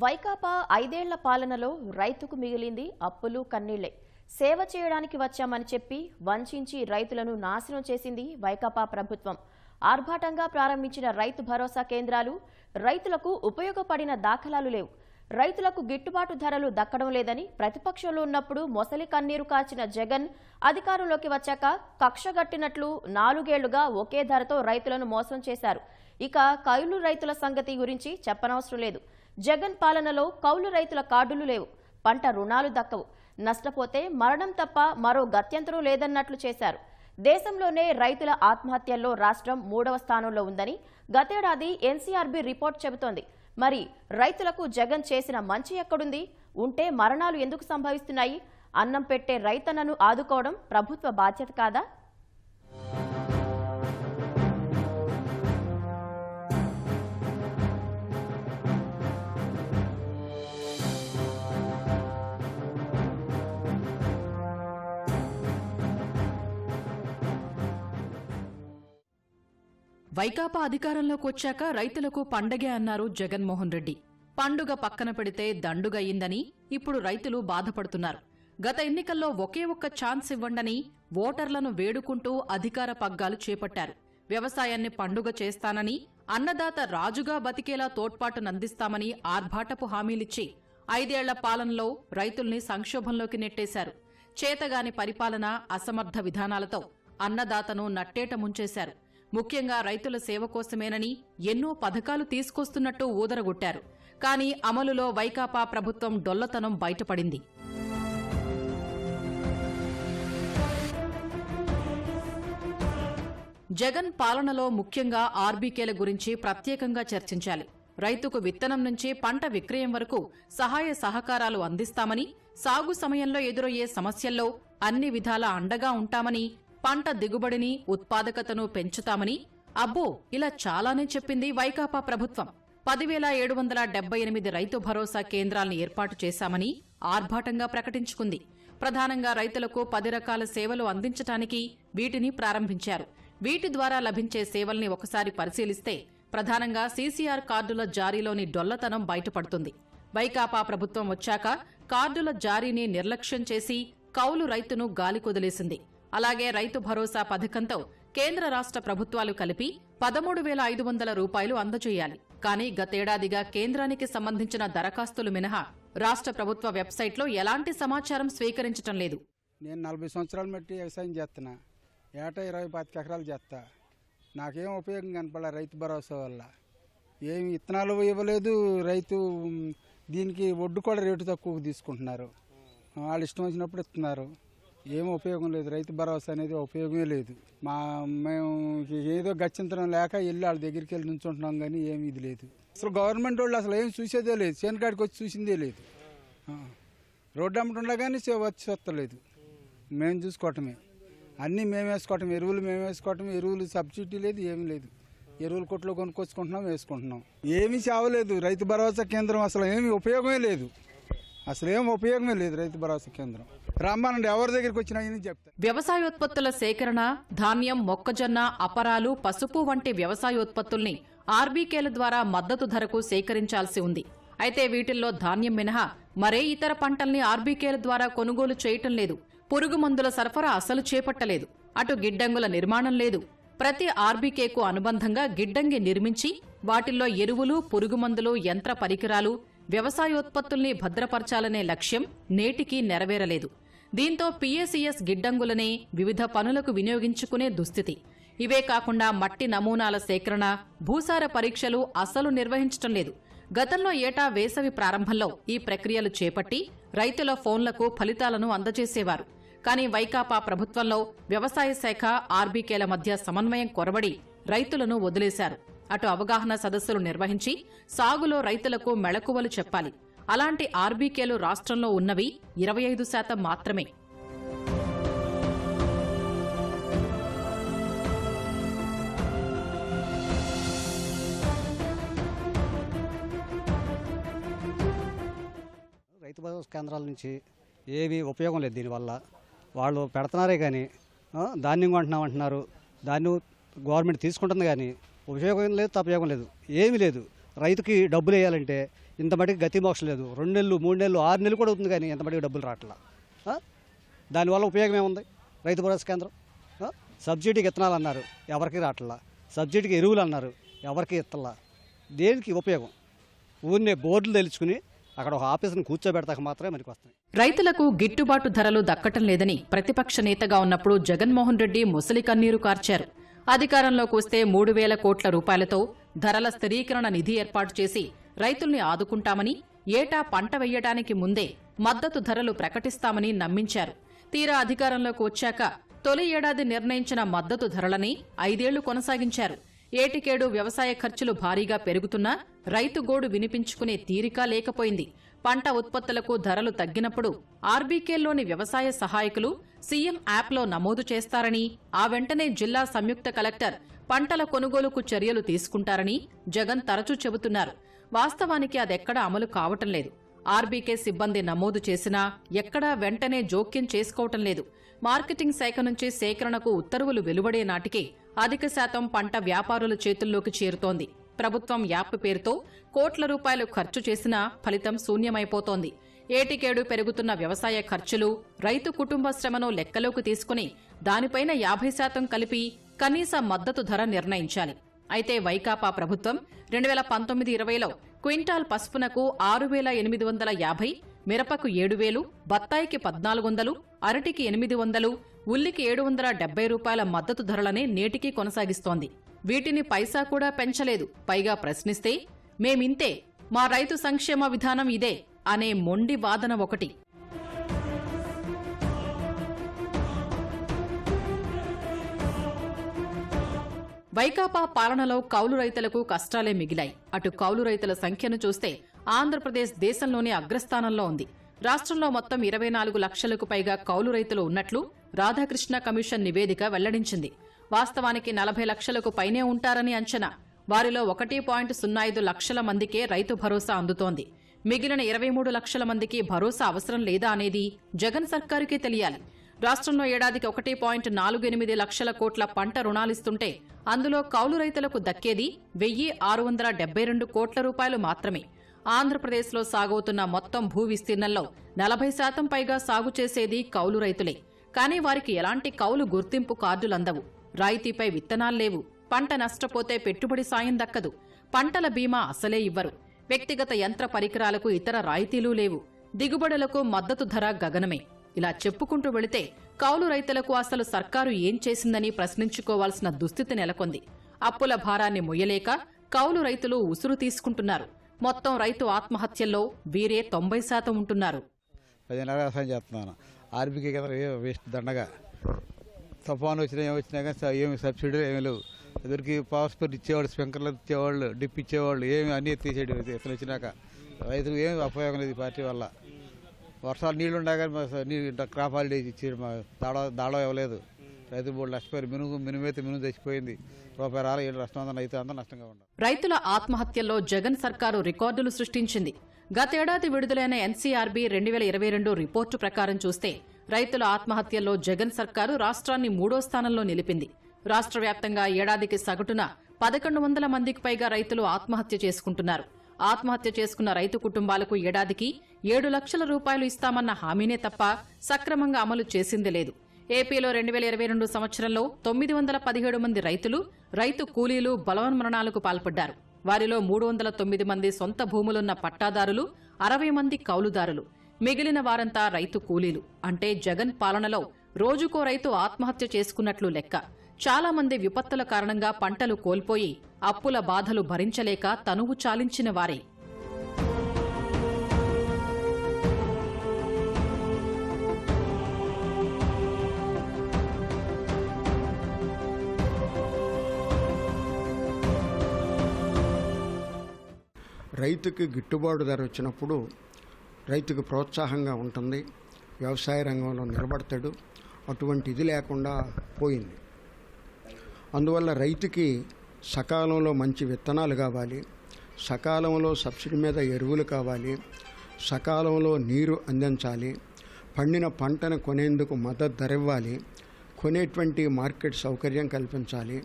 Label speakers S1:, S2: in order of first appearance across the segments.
S1: వైకాపా ఐదేళ్ళ పాలనలో రైతుకు మిగిలింది అప్పులు కన్నీళ్ళే. సేవ చేయడానికి వచ్చామని చెప్పి వంచించి రైతులను నాశనం చేసింది వైకాపా ప్రభుత్వం. ఆర్భాటంగా ప్రారంభించిన రైతు భరోసా కేంద్రాలు రైతులకు ఉపయోగపడిన దాఖలాలు లేవు. రైతులకు గిట్టుబాటు ధరలు దక్కడం లేదని ప్రతిపక్షంలో ఉన్నప్పుడు మొసలి కన్నీరు కాచిన జగన్ అధికారంలోకి వచ్చాక కక్షగట్టినట్లు నాలుగేళ్ళుగా ఒకే ధరతో రైతులను మోసం చేశారు. ఇక కైలు రైతుల సంగతి గురించి చెప్పనవసరం లేదు. జగన్ పాలనలో కౌలు రైతుల కార్డులు లేవు. పంట రుణాలు దక్కవు. నష్టపోతే మరణం తప్ప మరో గత్యంతరం లేదన్నట్లు చేశారు. దేశంలోనే రైతుల ఆత్మహత్యల్లో రాష్ట్రం మూడవ స్థానంలో ఉందని గతేడాది ఎన్సీఆర్బీ రిపోర్ట్ చెబుతోంది. మరి రైతులకు జగన్ చేసిన మంచి ఎక్కడుంది? ఉంటే మరణాలు ఎందుకు సంభవిస్తున్నాయి? అన్నం పెట్టే రైతన్నను ఆదుకోవడం ప్రభుత్వ బాధ్యత కాదా?
S2: వైకాపా అధికారంలోకి వచ్చాక రైతులకు పండగే అన్నారు జగన్మోహన్ రెడ్డి. పండుగ పక్కన పెడితే దండుగయ్యిందని ఇప్పుడు రైతులు బాధపడుతున్నారు. గత ఎన్నికల్లో ఒకే ఒక్క ఛాన్స్ ఇవ్వండని ఓటర్లను వేడుకుంటూ అధికార పగ్గాలు చేపట్టారు. వ్యవసాయాన్ని పండుగ చేస్తానని అన్నదాత రాజుగా బతికేలా తోడ్పాటునందిస్తామని ఆర్భాటపు హామీలిచ్చి ఐదేళ్ళ పాలనలో రైతుల్ని సంక్షోభంలోకి నెట్టేశారు. చేతగాని పరిపాలన అసమర్థ విధానాలతో అన్నదాతను నట్టేట ముంచేశారు. ముఖ్యంగా రైతుల సేవ కోసమేనని ఎన్నో పథకాలు తీసుకొస్తున్నట్టు ఊదరగొట్టారు. కానీ అమలులో వైకాపా ప్రభుత్వం డొల్లతనం బయటపడింది. జగన్ పాలనలో ముఖ్యంగా ఆర్బీకేల గురించి ప్రత్యేకంగా చర్చించాలి. రైతుకు విత్తనం నుంచి పంట విక్రయం వరకు సహాయ సహకారాలు అందిస్తామని సాగు సమయంలో ఎదురయ్యే సమస్యల్లో అన్ని విధాల అండగా ఉంటామని పంట దిగుబడిని ఉత్పాదకతను పెంచుతామని అబ్బో ఇలా చాలానే చెప్పింది వైకాపా ప్రభుత్వం. పదివేల ఏడు వందల డెబ్బై ఎనిమిది రైతు భరోసా కేంద్రాలను ఏర్పాటు చేశామని ఆర్భాటంగా ప్రకటించుకుంది. ప్రధానంగా రైతులకు పది రకాల సేవలు అందించటానికి వీటిని ప్రారంభించారు. వీటి ద్వారా లభించే సేవల్ని ఒకసారి పరిశీలిస్తే ప్రధానంగా సీసీఆర్ కార్డుల జారీలోని డొల్లతనం బయటపడుతుంది. వైకాపా ప్రభుత్వం వచ్చాక కార్డుల జారీని నిర్లక్ష్యం చేసి కౌలు రైతును గాలికొదిలేసింది. అలాగే రైతు భరోసా పథకంతో కేంద్ర రాష్ట్ర ప్రభుత్వాలు కలిపి పదమూడు వేల ఐదు వందల రూపాయలు అందజేయాలి. కానీ గతేడాదిగా కేంద్రానికి సంబంధించిన దరఖాస్తులు మినహా రాష్ట్ర ప్రభుత్వ వెబ్సైట్లో ఎలాంటి సమాచారం స్వీకరించటం లేదు.
S3: నేను నలభై సంవత్సరాలు బట్టి వ్యవసాయం చేస్తున్నా ఏటా ఇరవై పాతిక ఎకరాలు చేస్తా నాకేం ఉపయోగం కనపడలే రైతు భరోసా వల్ల. ఏమి విత్తనాలు ఇవ్వలేదు రైతు దీనికి ఒడ్డు కూడా రేటు తక్కువ తీసుకుంటున్నారు. వాళ్ళు ఇష్టం వచ్చినప్పుడు ఇస్తున్నారు. ఏం ఉపయోగం లేదు. రైతు భరోసా అనేది ఉపయోగమే లేదు. మా మేము ఏదో గచ్చింతనం లేక వెళ్ళి వాళ్ళ దగ్గరికి వెళ్ళి నుంచుంటున్నాం కానీ ఏమి ఇది లేదు. అసలు గవర్నమెంట్ వాళ్ళు అసలు ఏం చూసేదే లేదు. చేనుకాడికి వచ్చి చూసిందే లేదు. రోడ్డు అమ్మటంలో కానీ వచ్చి వస్తలేదు. మేము చూసుకోవటమే. అన్నీ మేము వేసుకోవటం. ఎరువులు మేము వేసుకోవటం. ఎరువులు సబ్సిడీ లేదు ఏమీ లేదు. ఎరువులు కొట్లో కొనుక్కొచ్చుకుంటున్నాం వేసుకుంటున్నాం. ఏమీ చావలేదు. రైతు భరోసా కేంద్రం అసలు ఏమీ ఉపయోగమే లేదు. అసలు ఏం ఉపయోగమే లేదు రైతు భరోసా కేంద్రం. ఎవరి దగ్గరికి చెప్తారు
S2: వ్యవసాయోత్పత్తుల సేకరణ ధాన్యం మొక్కజొన్న అపరాలు పసుపు వంటి వ్యవసాయోత్పత్తుల్ని ఆర్బీకేల ద్వారా మద్దతు ధరకు సేకరించాల్సి ఉంది. అయితే వీటిల్లో ధాన్యం మినహా మరే ఇతర పంటల్ని ఆర్బీకేల ద్వారా కొనుగోలు చేయటం లేదు. పురుగు మందుల సరఫరా అసలు చేపట్టలేదు. అటు గిడ్డంగుల నిర్మాణం లేదు. ప్రతి ఆర్బీకేకు అనుబంధంగా గిడ్డంగి నిర్మించి వాటిల్లో ఎరువులు పురుగుమందులు యంత్ర పరికరాలు వ్యవసాయోత్పత్తుల్ని భద్రపరచాలనే లక్ష్యం నేటికీ నెరవేరలేదు. దీంతో పీఏసీఎస్ గిడ్డంగులనే వివిధ పనులకు వినియోగించుకునే దుస్థితి. ఇవే కాకుండా మట్టి నమూనాల సేకరణ భూసార పరీక్షలు అసలు నిర్వహించటం లేదు. గతంలో ఏటా వేసవి ప్రారంభంలో ఈ ప్రక్రియలు చేపట్టి రైతుల ఫోన్లకు ఫలితాలను అందజేసేవారు. కానీ వైకాపా ప్రభుత్వంలో వ్యవసాయ శాఖ ఆర్బీకేల మధ్య సమన్వయం కొరబడి రైతులను వదిలేశారు. అటు అవగాహన సదస్సులు నిర్వహించి సాగులో రైతులకు మెళకువలు చెప్పాలి. అలాంటి ఆర్బీకేలు రాష్ట్రంలో ఉన్నవి ఇరవై ఐదు శాతం మాత్రమే.
S4: రైతు భరోసా కేంద్రాల నుంచి ఏవి ఉపయోగం లేదు దీనివల్ల. వాళ్ళు పెడుతున్నారే కానీ ధాన్యం కొంటున్నాం అంటున్నారు దాన్ని గవర్నమెంట్ తీసుకుంటుంది కానీ ఉపయోగం లేదు తపయోగం లేదు. ఏమీ లేదు. రైతుకి డబ్బులు వేయాలంటే ఇంత మటుకు గతి మోక్షం లేదు. రెండు నెలలు మూడు నెలలు ఆరు నెలలు కూడా అవుతుంది కానీ ఇంత మటుకు డబ్బులు రావట్లా. దానివల్ల ఉపయోగం ఏముంది? రైతు భరోసా కేంద్రం. సబ్సిడీకి ఇత్తనాలు అన్నారు ఎవరికి రావట్లా? సబ్సిడీకి ఎరువులు అన్నారు ఎవరికి ఇత్తలా దేనికి ఉపయోగం? ఊరినే బోర్డులు తెలుసుకుని అక్కడ ఒక ఆఫీసును కూర్చోబెడతాక మాత్రమే మనకి వస్తాయి
S2: రైతులకు గిట్టుబాటు ధరలు దక్కటం లేదని ప్రతిపక్ష నేతగా ఉన్నప్పుడు జగన్మోహన్ రెడ్డి ముసలి కన్నీరు కార్చారు. అధికారంలోకి వస్తే మూడు వేల కోట్ల రూపాయలతో ధరల స్థిరీకరణ నిధి ఏర్పాటు చేసి రైతుల్ని ఆదుకుంటామని ఏటా పంట వెయ్యడానికి ముందే మద్దతు ధరలు ప్రకటిస్తామని నమ్మించారు. తీరా అధికారంలోకి వచ్చాక తొలి ఏడాది నిర్ణయించిన మద్దతు ధరలని ఐదేళ్ళు కొనసాగించారు. ఏటికేడు వ్యవసాయ ఖర్చులు భారీగా పెరుగుతున్నా రైతు గోడు వినిపించుకునే తీరిక లేకపోయింది. పంట ఉత్పత్తులకు ధరలు తగ్గినప్పుడు ఆర్బీకేల్లోని వ్యవసాయ సహాయకులు సీఎం యాప్లో నమోదు చేస్తారని ఆ వెంటనే జిల్లా సంయుక్త కలెక్టర్ పంటల కొనుగోలుకు చర్యలు తీసుకుంటారని జగన్ తరచూ చెబుతున్నారు. వాస్తవానికి అదెక్కడా అమలు కావటం లేదు. ఆర్బీకే సిబ్బంది నమోదు చేసినా ఎక్కడా వెంటనే జోక్యం చేసుకోవటం లేదు. మార్కెటింగ్ శాఖ నుంచి సేకరణకు ఉత్తర్వులు వెలువడే నాటికే అధిక శాతం పంట వ్యాపారుల చేతుల్లోకి చేరుతోంది. ప్రభుత్వం యాప్ పేరుతో కోట్ల రూపాయలు ఖర్చు చేసినా ఫలితం శూన్యమైపోతోంది. ఏటికేడు పెరుగుతున్న వ్యవసాయ ఖర్చులు రైతు కుటుంబ శ్రమను లెక్కలోకి తీసుకుని దానిపైన యాభై శాతం కలిపి కనీస మద్దతు ధర నిర్ణయించాలి. అయితే వైకాపా ప్రభుత్వం రెండు వేల పంతొమ్మిది ఇరవైలో క్వింటాల్ పసుపునకు ఆరు వేల ఎనిమిది వందల యాభై మిరపకు ఏడు వేలు బత్తాయికి పద్నాలుగు వందలు అరటికి ఎనిమిది వందలు ఉల్లికి ఏడు వందల డెబ్బై రూపాయల మద్దతు ధరలనే నేటికీ కొనసాగిస్తోంది. వీటిని పైసా కూడా పెంచలేదు. పైగా ప్రశ్నిస్తే మేమింతే మా రైతు సంక్షేమ విధానం ఇదే అనే మొండి వాదన ఒకటి. వైకాపా పాలనలో కౌలు రైతులకు కష్టాలే మిగిలాయి. అటు కౌలు రైతుల సంఖ్యను చూస్తే ఆంధ్రప్రదేశ్ దేశంలోనే అగ్రస్థానంలో ఉంది. రాష్ట్రంలో మొత్తం ఇరవై నాలుగు లక్షలకు పైగా కౌలు రైతులు ఉన్నట్లు రాధాకృష్ణ కమిషన్ నివేదిక వెల్లడించింది. వాస్తవానికి నలభై లక్షలకు పైనే ఉంటారని అంచనా. వారిలో ఒకటి పాయింట్ సున్నా ఐదు లక్షల మందికే రైతు భరోసా అందుతోంది. మిగిలిన ఇరవై మూడు లక్షల మందికి భరోసా అవసరం లేదా అనేది జగన్ సర్కారుకే తెలియాలి. రాష్ట్రంలో ఏడాదికి ఒకటి పాయింట్ నాలుగు ఎనిమిది లక్షల కోట్ల పంట రుణాలిస్తుంటే అందులో కౌలు రైతులకు దక్కేది వెయ్యి ఆరు వందల డెబ్బై రెండు కోట్ల రూపాయలు మాత్రమే. ఆంధ్రప్రదేశ్లో సాగవుతున్న మొత్తం భూ విస్తీర్ణంలో నలభై శాతం పైగా సాగు చేసేది కౌలు రైతులే. కానీ వారికి ఎలాంటి కౌలు గుర్తింపు కార్డులందవు. రాయితీపై విత్తనాల్లేవు పంట నష్టపోతే పెట్టుబడి సాయం దక్కదు. పంటల బీమా అసలే ఇవ్వరు. వ్యక్తిగత యంత్ర పరికరాలకు ఇతర రాయితీలు లేవు. దిగుబడులకు మద్దతు ధర గగనమే. ఇలా చెప్పుకుంటూ వెళితే కౌలు రైతులకు అసలు సర్కారు ఏం చేసిందని ప్రశ్నించుకోవాల్సిన దుస్థితి నెలకొంది. అప్పుల భారాన్ని మొయ్యలేక కౌలు రైతులు ఉసురు తీసుకుంటున్నారు. మొత్తం రైతు ఆత్మహత్యల్లో వీరే తొంభై శాతం ఉంటున్నారు.
S5: పదిహేను వ్యవసాయం చేస్తున్నాను. ఆర్బీకే కదా వేస్ట్ దండగా. తుఫాను వచ్చినా ఏమి వచ్చినా కానీ ఏమి సబ్సిడీలు ఏమీ లేవు. ఎదురికి పవర్ స్పీడ్ ఇచ్చేవాళ్ళు స్ప్రింక్లర్లు ఇచ్చేవాళ్ళు డిప్ ఇచ్చేవాళ్ళు ఏమి అన్నీ తీసేయడం ఇతను వచ్చినాక. రైతులకు ఏమి ఉపయోగం లేదు పార్టీ వల్ల. వర్షాలు నీళ్ళు ఉండగా నీళ్ళు క్రాప్ హాలిడేస్ ఇచ్చి మా దాడ దాడ ఇవ్వలేదు. రైతు బోర్డు నష్టపోయారు. మినుగు మినుమైతే మినుగు తెచ్చిపోయింది. రూపాయి రాలి ఏడు నష్టం ఉందని రైతు అంతా నష్టంగా ఉండదు
S2: రైతుల ఆత్మహత్యల్లో జగన్ సర్కారు రికార్డులు సృష్టించింది. గతేడాది విడుదలైన ఎన్సీఆర్బీ రెండు వేల ఇరవై రెండు రిపోర్టు ప్రకారం చూస్తే రైతుల ఆత్మహత్యల్లో జగన్ సర్కారు రాష్ట్రాన్ని మూడో స్థానంలో నిలిపింది. రాష్ట్ర వ్యాప్తంగా ఏడాదికి సగటున పదకొండు వందల మందికి పైగా రైతులు ఆత్మహత్య చేసుకుంటున్నారు. ఆత్మహత్య చేసుకున్న రైతు కుటుంబాలకు ఏడాదికి ఏడు లక్షల రూపాయలు ఇస్తామన్న హామీనే తప్ప సక్రమంగా అమలు చేసింది లేదు. ఏపీలో రెండు వేల ఇరవై రెండు సంవత్సరంలో తొమ్మిది వందల పదిహేడు మంది రైతులు రైతు కూలీలు బలవన్మరణాలకు పాల్పడ్డారు. వారిలో మూడు వందల తొమ్మిది మంది సొంత భూములున్న పట్టాదారులు అరవై మంది కౌలుదారులు. మిగిలిన వారంతా రైతు కూలీలు. అంటే జగన్ పాలనలో రోజుకో రైతు ఆత్మహత్య చేసుకున్నట్లు లెక్క. చాలా మంది విపత్తుల కారణంగా పంటలు కోల్పోయి అప్పుల బాధలు భరించలేక తనువు చాలించిన వారే.
S6: రైతుకి గిట్టుబాటు ధర వచ్చినప్పుడు రైతుకు ప్రోత్సాహంగా ఉంటుంది వ్యవసాయ రంగంలో నిలబడతాడు అటువంటి ఇది లేకుండా పోయింది. అందువల్ల రైతుకి సకాలంలో మంచి విత్తనాలు కావాలి సకాలంలో సబ్సిడీ మీద ఎరువులు కావాలి సకాలంలో నీరు అందించాలి పండిన పంటను కొనేందుకు మద్దతు ధర ఇవ్వాలి కొనేటువంటి మార్కెట్ సౌకర్యం కల్పించాలి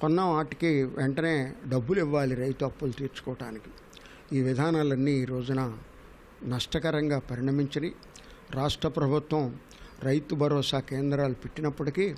S6: కొన్న వాటికి వెంటనే డబ్బులు ఇవ్వాలి రైతు అప్పులు తీర్చుకోవటానికి. ఈ విధానాలన్నీ ఈ రోజున నష్టకరంగా పరిణమించినాయి రాష్ట్ర ప్రభుత్వం రైతు భరోసా కేంద్రాలు పెట్టినప్పటికీ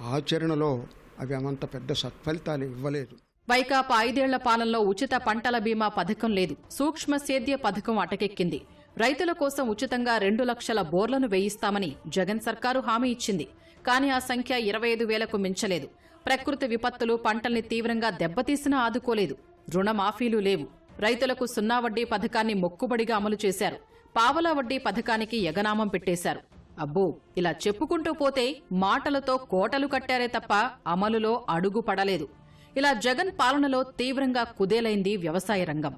S6: ఆచరణలో అవి అమంత పెద్ద సత్ఫలితాలు ఇవ్వలేదు.
S2: వైకాపా ఐదేళ్ళ పాలనలో ఉచిత పంటల బీమా పథకం లేదు. సూక్ష్మ సేద్య పథకం అటకెక్కింది. రైతుల కోసం ఉచితంగా రెండు లక్షల బోర్లను వేయిస్తామని జగన్ సర్కారు హామీ ఇచ్చింది. కానీ ఆ సంఖ్య ఇరవై ఐదు వేలకు మించలేదు. ప్రకృతి విపత్తులు పంటల్ని తీవ్రంగా దెబ్బతీసినా ఆదుకోలేదు. రుణమాఫీలు లేవు. రైతులకు సున్నా వడ్డీ పథకాన్ని మొక్కుబడిగా అమలు చేశారు. పావలా వడ్డీ పథకానికి ఎగనామం పెట్టేశారు. అబ్బో ఇలా చెప్పుకుంటూ పోతే మాటలతో కోటలు కట్టారే తప్ప అమలులో అడుగు పడలేదు. ఇలా జగన్ పాలనలో తీవ్రంగా కుదేలైంది వ్యవసాయ రంగం.